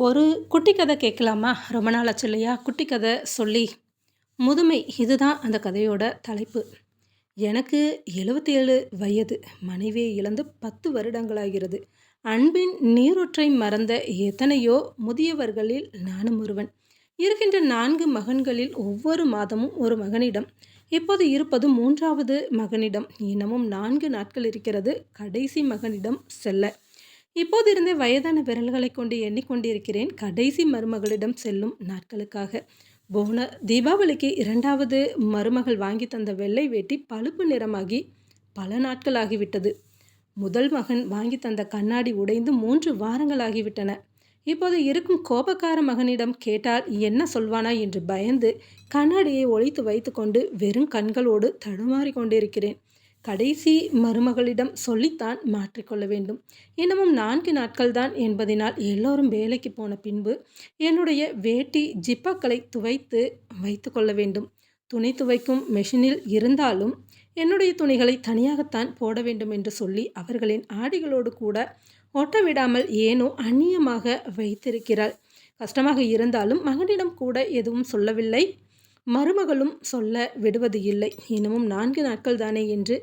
ஒரு குட்டி கதை கேட்கலாமா? ரொம்ப நாள் ஆச்சு இல்லையா? குட்டி கதை சொல்லி. முதுமை இதுதான் அந்த கதையோட தலைப்பு. எனக்கு எழுபத்தி ஏழு வயது. மனைவியை இழந்து பத்து வருடங்களாகிறது. அன்பின் நீரொற்றை மறந்த எத்தனையோ முதியவர்களில் நானும் ஒருவன். இருக்கின்ற நான்கு மகன்களில் ஒவ்வொரு மாதமும் ஒரு மகனிடம். இப்போது இருப்பது மூன்றாவது மகனிடம். இன்னமும் நான்கு நாட்கள் இருக்கிறது. கடைசி மகனிடம் செல்ல. இப்போது இருந்தே வயதான விரல்களை கொண்டு எண்ணிக்கொண்டிருக்கிறேன். கடைசி மருமகளிடம் செல்லும் நாட்களுக்காக. போன தீபாவளிக்கு இரண்டாவது மருமகள் வாங்கி தந்த வெள்ளை வேட்டி பழுப்பு நிறமாகி பல நாட்கள் ஆகிவிட்டது முதல் மகன் வாங்கி தந்த கண்ணாடி உடைந்து மூன்று வாரங்கள் ஆகிவிட்டன இப்போது இருக்கும் கோபக்கார மகனிடம் கேட்டால் என்ன சொல்வானா என்று பயந்து கண்ணாடியை ஒழித்து வைத்துக்கொண்டு வெறும் கண்களோடு தடுமாறி கொண்டிருக்கிறேன் கடைசி மருமகளிடம் சொல்லித்தான் மாற்றிக்கொள்ள வேண்டும். இன்னமும் நான்கு நாட்கள்தான் என்பதனால் எல்லோரும் வேலைக்கு போன பின்பு என்னுடைய வேட்டி ஜிப்பாக்களை துவைத்து வைத்து கொள்ள வேண்டும். துணி துவைக்கும் மெஷினில் இருந்தாலும் என்னுடைய துணிகளை தனியாகத்தான் போட வேண்டும் என்று சொல்லி அவர்களின் ஆடைகளோடு கூட ஒட்ட விடாமல் ஏனோ அந்நியமாக வைத்திருக்கிறாள். கஷ்டமாக இருந்தாலும் மகனிடம் கூட எதுவும் சொல்லவில்லை. மருமகளும் சொல்ல விடுவது இல்லை. இன்னமும் நான்கு நாட்கள் தானே என்று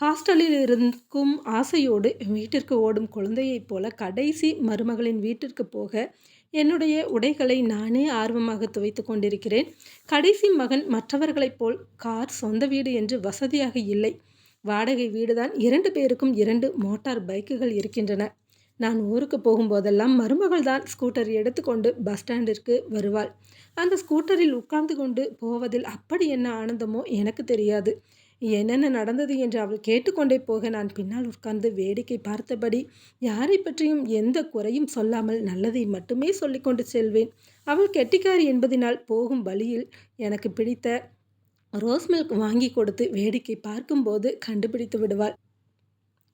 ஹாஸ்டலில் இருக்கும் ஆசையோடு வீட்டிற்கு ஓடும் குழந்தையைப் போல கடைசி மருமகளின் வீட்டிற்கு போக என்னுடைய உடைகளை நானே ஆர்வமாக துவைத்து கொண்டிருக்கிறேன். கடைசி மகன் மற்றவர்களைப் போல் கார் சொந்த வீடு என்று வசதியாக இல்லை. வாடகை வீடுதான் இரண்டு பேருக்கும் இரண்டு மோட்டார் பைக்குகள் இருக்கின்றன. நான் ஊருக்கு போகும்போதெல்லாம் மருமகள் தான் ஸ்கூட்டர் எடுத்துக்கொண்டு பஸ் ஸ்டாண்டிற்கு வருவாள். அந்த ஸ்கூட்டரில் உட்கார்ந்து கொண்டு போவதில் அப்படி என்ன ஆனந்தமோ எனக்கு தெரியாது. என்னென்ன நடந்தது என்று அவள் கேட்டுக்கொண்டே போக நான் பின்னால் உட்கார்ந்து வேடிக்கை பார்த்தபடி யாரை பற்றியும் எந்த குறையும் சொல்லாமல் நல்லதை மட்டுமே சொல்லிக்கொண்டு செல்வேன். அவள் கெட்டிக்காரி என்பதினால் போகும் வழியில் எனக்கு பிடித்த ரோஸ் மில்க் வாங்கி கொடுத்து வேடிக்கை பார்க்கும்போது கண்டுபிடித்து விடுவாள்.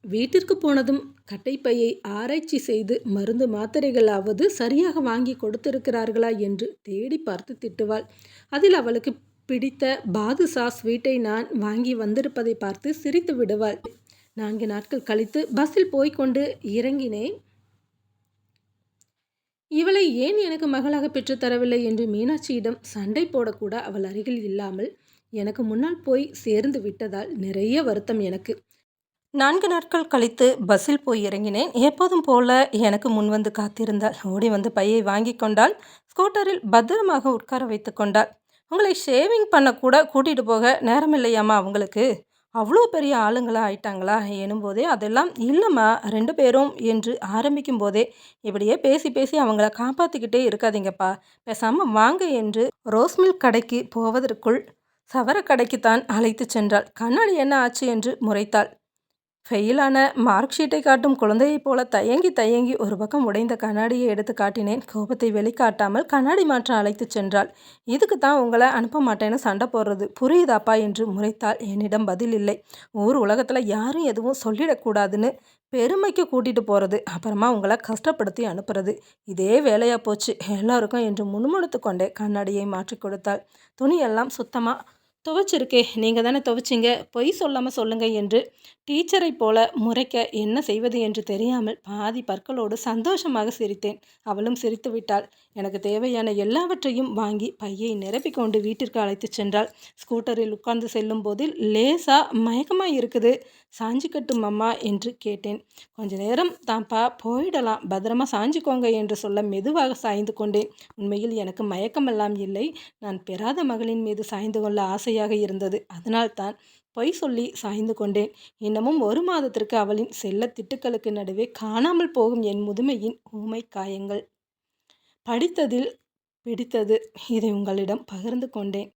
வீட்டிற்கு போனதும் கட்டைப்பையை ஆராய்ச்சி செய்து மருந்து மாத்திரைகளாவது சரியாக வாங்கி கொடுத்திருக்கிறார்களா என்று தேடி பார்த்து திட்டுவாள். அதில் அவளுக்கு பிடித்த பாதுசா ஸ்வீட்டை நான் வாங்கி வந்திருப்பதை பார்த்து சிரித்து விடுவாள். நான்கு நாட்கள் கழித்து பஸ்ஸில் போய்கொண்டு இறங்கினேன். இவளை ஏன் எனக்கு மகளாக பெற்றுத்தரவில்லை என்று மீனாட்சியிடம் சண்டை போடக்கூட அவள் அருகில் இல்லாமல் எனக்கு முன்னால் போய் சேர்ந்து விட்டதால் நிறைய வருத்தம் எனக்கு. நான்கு நாட்கள் கழித்து பஸ்ஸில் போய் இறங்கினேன். எப்போதும் போல எனக்கு முன் வந்து காத்திருந்தாள். ஓடி வந்து பையை வாங்கி கொண்டாள். ஸ்கூட்டரில் பத்திரமாக உட்கார வைத்து கொண்டாள். உங்களை ஷேவிங் பண்ணக்கூட கூட்டிகிட்டு போக நேரம் இல்லையாம்மா அவங்களுக்கு? அவ்வளோ பெரிய ஆளுங்களா ஆயிட்டாங்களா? எனும்போதே அதெல்லாம் இல்லைம்மா. ரெண்டு பேரும் என்று ஆரம்பிக்கும் போதே இப்படியே பேசி பேசி அவங்கள காப்பாற்றிக்கிட்டே இருக்காதீங்கப்பா. பேசாமல் வாங்க என்று ரோஸ்மில் கடைக்கு போவதற்குள் சவர கடைக்குத்தான் அழைத்து சென்றாள். கண்ணாடி என்ன ஆச்சு? என்று முறைத்தாள். ஃபெயிலான மார்க் ஷீட்டை காட்டும் குழந்தையைப் போல தயங்கி தயங்கி ஒரு பக்கம் உடைந்த கண்ணாடியை எடுத்து காட்டினேன். கோபத்தை வெளிக்காட்டாமல் கண்ணாடி மாற்ற அழைத்து சென்றாள். இதுக்கு தான் உங்களை அனுப்ப மாட்டேன்னு சண்டை போடுறது. புரியுதாப்பா? என்று முறைத்தால் என்னிடம் பதில் இல்லை. ஊர் உலகத்தில் யாரும் எதுவும் சொல்லிடக்கூடாதுன்னு பெருமைக்கு கூட்டிகிட்டு போகிறது அப்புறமா உங்களை கஷ்டப்படுத்தி அனுப்புறது. இதே வேலையாக போச்சு. எல்லாருக்கும் என்று முணுமுணுத்து கொண்டே கண்ணாடியை மாற்றி கொடுத்தாள். துணியெல்லாம் சுத்தமாக துவைச்சிருக்கே. நீங்கள் தானே துவைச்சிங்க. பொய் சொல்லாமல் சொல்லுங்கள் என்று டீச்சரை போல முறைக்க என்ன செய்வது என்று தெரியாமல் பாதி பற்களோடு சந்தோஷமாக சிரித்தேன். அவளும் சிரித்து விட்டாள். எனக்கு தேவையான எல்லாவற்றையும் வாங்கி பையை நிரப்பிக்கொண்டு வீட்டிற்கு அழைத்து சென்றாள். ஸ்கூட்டரில் உட்கார்ந்து செல்லும் போதில் லேசா மயக்கமாக இருக்குது. சாஞ்சி கட்டும் அம்மா என்று கேட்டேன். கொஞ்ச நேரம் தான்ப்பா போயிடலாம். பத்திரமா சாஞ்சிக்கோங்க என்று சொல்ல மெதுவாக சாய்ந்து கொண்டேன். உண்மையில் எனக்கு மயக்கமெல்லாம் இல்லை. நான் பெறாத மகளின் மீது சாய்ந்து கொள்ள ஆசையாக இருந்தது. அதனால்தான் பொய் சொல்லி சாய்ந்து கொண்டேன். இன்னமும் ஒரு மாதத்திற்கு அவளின் செல்ல திட்டுக்களுக்கு நடுவே காணாமல் போகும் என் முதுமையின் ஊமை காயங்கள். படித்ததில் பிடித்தது இதை உங்களிடம் பகிர்ந்து கொண்டேன்.